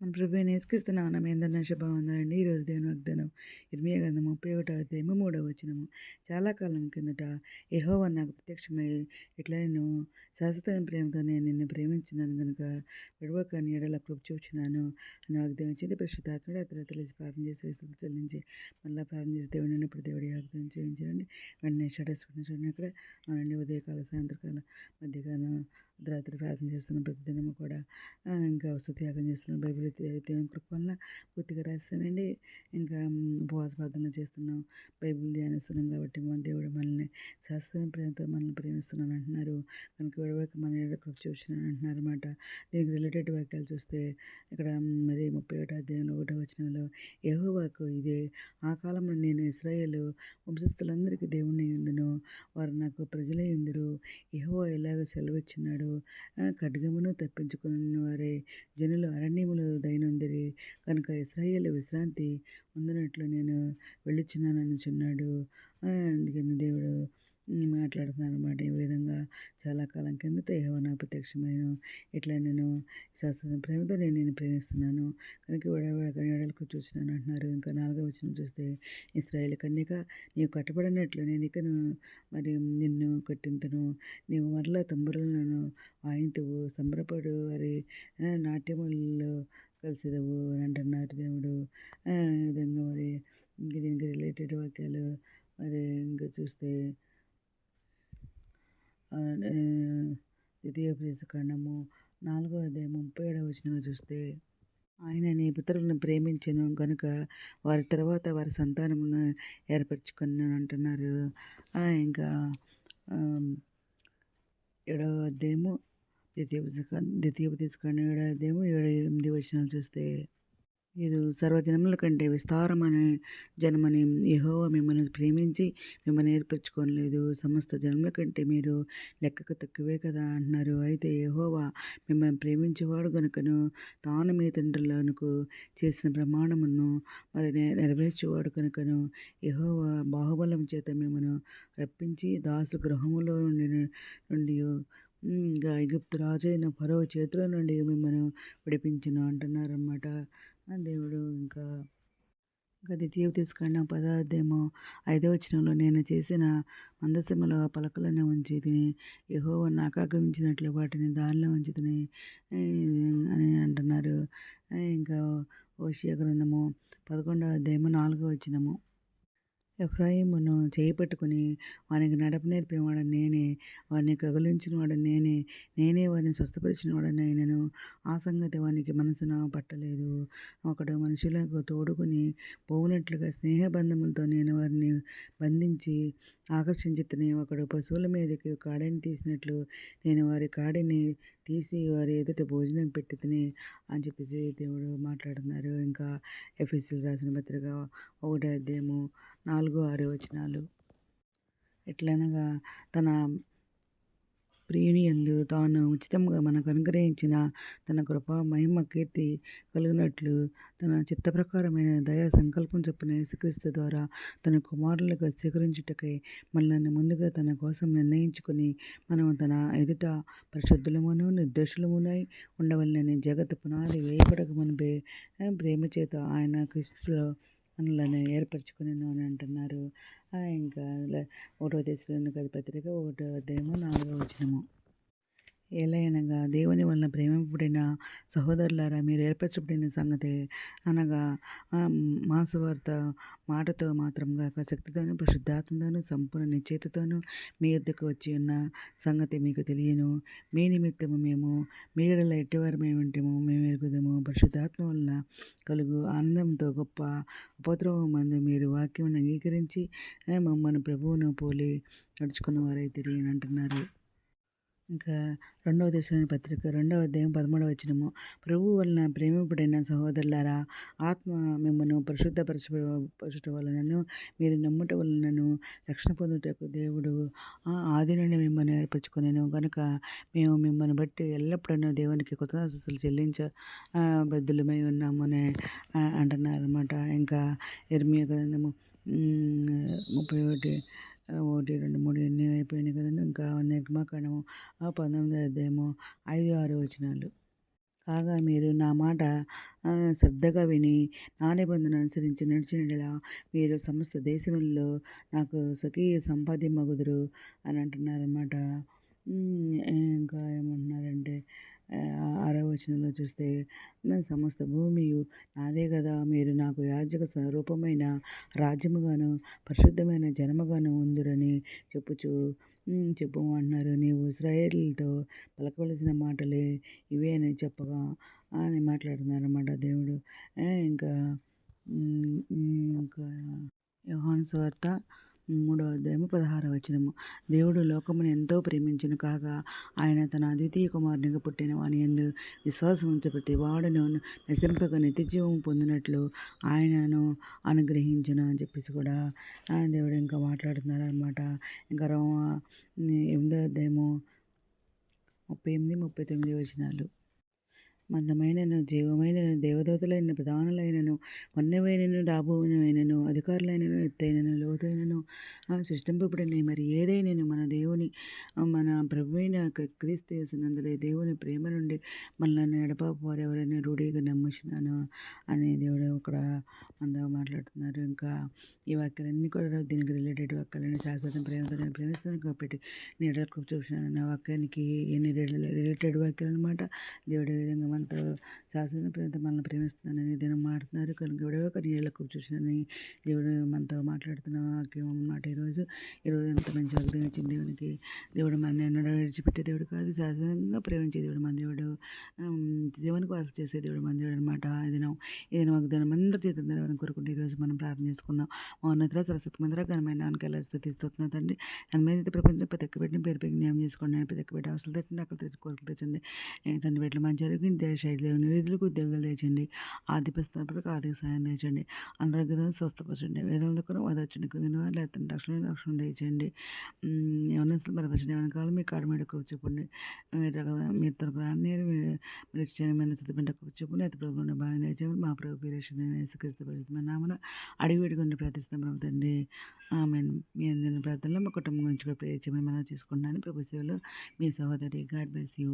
మన ప్రభు నేసుకిస్తున్న మనం ఏందన్న శుభవందండి ఈరోజు దేవుని వాగ్దానం ఇర్మియ గ్రంథం ముప్పై ఒకటో అధ్యాయము మూడవ వచనము చాలా కాలం కిందట యెహోవా నాకు ప్రత్యక్షమై ఇట్లా నేను శాశ్వతమైన ప్రేమతో నేను నిన్ను ప్రేమించినాను కనుక విడవక నీ ఎడల కృప చూచినాను అని వాగ్దానం ఇచ్చింది. పరిశుద్ధాత్ముడు అతను తెలిసి ప్రార్థన చేసి స్థితి చెల్లించి మళ్ళీ ప్రార్థన చేసి దేవుడు నిన్నప్పుడు దేవుడి వాగ్దానం చేయించారండి వెంటనే షడస్ చూడండి అక్కడ అవునండి. ఉదయకాల సాయంత్రకాలం మధ్యకాలం రాత్రి ప్రార్థన చేస్తున్నాం ప్రతిదినము కూడా ఇంకా త్యాగం చేస్తున్నాం బైబిల్ దేవుని కృప వల్ల పూర్తిగా రాస్తానండి. ఇంకా ఉపవాస ప్రార్థన చేస్తున్నాం బైబిల్ ధ్యానిస్తున్నాం కాబట్టి మన దేవుడు మనల్ని శాస్త్రీయ ప్రేమతో మనల్ని ప్రేమిస్తున్నాను అంటున్నారు. కనుక విడవక మన ఏడ కృప చూసినాను అంటున్నారు అనమాట దీనికి రిలేటెడ్ వాక్యాలు చూస్తే ఇక్కడ మరి ముప్పై ఒకటో అధ్యాయంలో ఒకటో వచనంలో యెహోవాకు ఇదే ఆ కాలంలో నేను ఇస్రాయేల్ వంశస్థులందరికీ దేవుణ్ణి ఉందును వారు నాకు ప్రజలే ఉందరు. ఇలాగ సెలవు సెలవిచ్చినాడు? ఆ, ఖడ్గమును తప్పించుకున్న వారే జనులు అరణ్యములు దైనందిరి కనుక ఇస్రాయేల్ విశ్రాంతి ఉందినట్లు నేను వెళ్ళుచున్నాననుచున్నాడు ఆ, అందుకని దేవుడు మాట్లాడుతున్నాను అనమాట ఈ విధంగా. చాలా కాలం కిందట యెహోవా నాకు ఇట్లా నేను శాస్త్ర ప్రేమతో నేను నేను ప్రేమిస్తున్నాను. కనుక ఎడలకు చూసినాను అంటున్నారు. ఇంకా నాలుగో వచ్చిన చూస్తే ఇస్రాయేల్ కన్యక నీవు కట్టబడినట్లు నేను ఇకను మరి నిన్ను కట్టింతను. నీవు మరలా తంబురలను వాయింతువు సంబరపడు వారి ఆ, నాట్యములలో కలిసిదవు అని అంటున్నారు దేవుడు. ఈ విధంగా మరి ఇంక దీనికి రిలేటెడ్ వాక్యాలు మరి ఇంకా చూస్తే ఆ, ద్వితీయ ప్రేస ఖండము నాలుగో అధ్యాయం ముప్పై ఏడవ వచనం చూస్తే ఆయనని పితరులను ప్రేమించను కనుక వారి తర్వాత వారి సంతానమును ఏర్పరచుకున్నాను అంటున్నారు. ఇంకా ఏడవ అధ్యాయము ద్వితీయ పుస్తకం ద్వితీయ తీసుకొని ఏడవ అధ్యాయము ఏడు ఎనిమిది వచనాలు చూస్తే మీరు సర్వజనముల కంటే విస్తారమైన జనమని యహోవ మిమ్మల్ని ప్రేమించి మిమ్మల్ని ఏర్పరచుకోలేదు సమస్త జనముల కంటే మీరు లెక్కకు తక్కువే కదా అంటున్నారు. అయితే యహోవా మిమ్మల్ని ప్రేమించేవాడు కనుకను తాను మీ తండ్రులకు చేసిన ప్రమాణమును మరి నెరవేర్చేవాడు కనుకను యహోవా బాహుబలం చేత మిమ్మను రప్పించి దాసు గృహములో నుండి నుండి ఇంకా ఐగుప్తు రాజు అయిన ఫరో చేతిలో నుండి మిమ్మల్ని విడిపించను అంటున్నారన్నమాట. దేవుడు ఇంకా ఇంకా ద్వితీయ తీసుకున్న పదార్థేమో ఐదవ వచనంలో నేను చేసిన మందసములో పలకలను ఉంచి తిని యహోవ నాకు వాటిని దానిలో ఉంచి తిని అని అంటున్నారు. ఇంకా ఓషియా గ్రంథము పదకొండవ అధ్యాయము నాలుగవ వచనము. ఎఫ్రాయిమును చేయిపట్టుకుని వానికి నడప నేర్పినవాడు నేనే. వారిని కగిలించిన వాడు నేనే. నేనే వారిని స్వస్థపరిచిన వాడని నేను ఆ సంగతి వానికి మనసున పట్టలేదు. ఒకడు మనుషులకు తోడుకుని పోవునట్లుగా స్నేహబంధములతో నేను వారిని బంధించి ఆకర్షించితని. ఒకడు పశువుల మీదకి కాడిని తీసినట్లు నేను వారి కాడిని తీసి వారి ఎదుట భోజనం పెట్టి తిని అని చెప్పేసి దేవుడు మాట్లాడుతున్నారు. ఇంకా ఎఫ్ఎస్సీలు రాసిన పత్రిక ఒకటో అధ్యాయము నాలుగు ఆరు వచనాలు ఎట్లనగా తన ప్రియునియందు తాను ఉచితంగా మనకు అనుగ్రహించిన తన కృప మహిమ కీర్తి కలిగినట్లు తన చిత్త ప్రకారమైన దయా సంకల్పం చొప్పున యేసుక్రీస్తు ద్వారా తన కుమారులుగా స్వీకరించుటకై మనల్ని ముందుగా తన కోసం నిర్ణయించుకుని మనం తన ఎదుట పరిశుద్ధులమును నిర్దోషులమునై ఉండవలనని జగత్ పునాది వేయబడక మునిపే ప్రేమ చేత ఆయన క్రీస్తులో మనల్ని ఏర్పరచుకుని అని అంటున్నారు. ఇంకా ఒకటో దేశంలోని గది పత్రిక ఒకటో అధ్యాయము నాలుగో వచనము. ఏలయనగా దేవుని వలన ప్రేమింపబడిన సహోదరులారా మీరు ఏర్పరచబడిన సంగతి అనగా ఆ, మా సువార్త మాటతో మాత్రం కాక శక్తితోనూ పరిశుద్ధాత్మతోనూ సంపూర్ణ నిశ్చయితతోనూ మీ యొద్దకు వచ్చి ఉన్న సంగతి మీకు తెలియను. మీ నిమిత్తము మేము మీ ఎట్టివారు మేము ఉంటాము మేము ఎరుగుదము. పరిశుద్ధాత్మ వలన కలుగు ఆనందంతో గొప్ప ఉపద్రవం మందు మీరు వాక్యం అంగీకరించి మమ్మల్ని ప్రభువును పోలి నడుచుకున్న వారై అంటున్నారు ఇంకా రెండవ దేశంలోని పత్రిక రెండవ అధ్యాయం పదమూడవ వచనము. ప్రభు వలన ప్రేమపడిన సహోదరులారా ఆత్మ మిమ్మను పరిశుద్ధపరచ పరచుట వలనను మీరు నమ్ముట వలనను రక్షణ పొందుటకు దేవుడు ఆది నుండి మిమ్మల్ని ఏర్పరచుకునేను. కనుక మేము మిమ్మల్ని బట్టి ఎల్లప్పుడూ దేవునికి కృతజ్ఞతలు చెల్లించ బద్దులమై ఉన్నామని అంటున్నారు అనమాట ఇంకా ఎర్మియా గ్రంథము ముప్పై ఒకటి ఒకటి రెండు మూడు ఎన్ని అయిపోయినాయి కదండి. ఇంకా నిర్గమాకాండము ఆ పంతొమ్మిది అధ్యాయము ఐదు ఆరు వచనాలు. కాగా మీరు నా మాట శ్రద్ధగా విని నా నిబంధన అనుసరించి నడిచినలా మీరు సమస్త దేశంలో నాకు స్వకీయ సంపాద్యమగుదురు అని అంటున్నారన్నమాట. ఇంకా ఏమంటున్నారంటే ఆరో వచనంలో చూస్తే సమస్త భూమియు నాదే కదా మీరు నాకు యాజక స్వరూపమైన రాజ్యముగాను పరిశుద్ధమైన జన్మగాను ఉందిరని చెప్పుచు చెప్పమంటున్నారు నీవు ఇస్రాయేల్తో పలకవలసిన మాటలే ఇవే అని చెప్పగా అని మాట్లాడుతున్నారన్నమాట దేవుడు. ఇంకా ఇంకా యోహాన్ స్వార్త మూడో అధ్యాయము పదహారవ వచనము. దేవుడు లోకమును ఎంతో ప్రేమించను కాగా ఆయన తన అద్వితీయ కుమారునిగా పుట్టిన వాని ఎందు విశ్వాసం ఉంచే ప్రతి వాడును నశింపక నిత్యజీవం పొందినట్లు ఆయనను అనుగ్రహించను అని చెప్పేసి కూడా దేవుడు ఇంకా మాట్లాడుతున్నారు అనమాట ఇంకా రోమ ఎనిమిదో అధ్యాయము ముప్పై ఎనిమిది ముప్పై తొమ్మిది వచనాలు. మందమైనను జీవమైనను దేవదూతలైన ప్రధానులైనను వన్యమైనను డాబువైనను అధికారులైనను ఎత్తైనను లోతైనను సృష్టింపబడిన మరి ఏదైనను మన దేవుని మన ప్రభువైన క్రీస్తు చేసినందులే దేవుని ప్రేమ నుండి మనల్ని ఎడపాపు వారు ఎవరైనా రూఢీగా నమ్ముచున్నాను అనే దేవుడు ఇక్కడ అందరూ మాట్లాడుతున్నారు. ఇంకా ఈ వాక్యాలన్నీ కూడా దీనికి రిలేటెడ్ వాక్యాలని శాశ్వతం ప్రేమతో నేను ప్రేమిస్తాను కాబట్టి నేను చూసినాను నా వాక్యానికి ఎన్ని రిలేటెడ్ వాక్యాలు అనమాట దేవుడు విధంగా మనతో శాశ్వత ప్రేమతో మనల్ని ప్రేమిస్తున్నానని దినం మాడుతున్నారు ఉన్నారు కనుక ఎవడో కొన్ని ఏళ్ళకు చూసినని దేవుడు మనతో మాట్లాడుతున్న వాక్యం అన్నమాట. ఈరోజు ఈరోజు ఎంత మంచి వాగ్దానం ఇచ్చింది దేవునికి దేవుడు మన ఎన్నడూ విడిచిపెట్టే దేవుడు కాదు శాశ్వతంగా ప్రేమించే దేవుడు మన దేవుడు. దేవునికి వాస చేసే దేవుడు మన దేవుడు అనమాట ఈ దినం. ఈ దినం వాగ్దానం అందరి చేతుల నెరవేరని కోరుకుంటే ఈరోజు మనం ప్రార్థన చేసుకుందాం. మౌనతర సరస్వతి మందిర ఘనమైన నాన్నకెళ్ళ స్థితిస్తున్నా తండ్రి. దాని మీద ప్రపంచం ప్రతి ఒక్క పెట్టిన పేరు జ్ఞానం చేసుకోండి. ప్రతి ఒక్క పెట్టి అవసరం తెచ్చండి అక్కడ తెచ్చి కోరికలు తెచ్చండి తండ్రి పెట్టిన మంచి జరిగి శైలి నిధులకు ఉద్యోగాలు తెచ్చండి ఆర్థిక స్థాపనకు ఆర్థిక వారికి సాయం తెచ్చండి అనారోగ్యం స్వస్థపరచండి. వేదల దగ్గర వదచ్చండి లేదంటే రక్షణ రక్షణ తెచ్చండి ఎవరినసలు బలపరచండి ఏమైనా కాలం మీ కాడ మీద చెప్పండి మీరు తరపు మీరు మీరు ఇచ్చిన మీద స్థితిపెంట చెప్పండి అయితే ప్రభుత్వం బాగా తెచ్చాము మా ప్రభు పీరేషన్ యేసుక్రీస్తు పరిస్థితి నామన అడిగి పెట్టుకుని ప్రార్థిస్తాం ప్రభుత్వండి ఆమె మీ అందిన ప్రార్థనలో మా కుటుంబం గురించి కూడా ప్రేర్ చేయమని మనం చేసుకుంటున్నాను. ప్రభు సేవలో మీ సహోదరి గాడ్ బ్లెస్ యూ.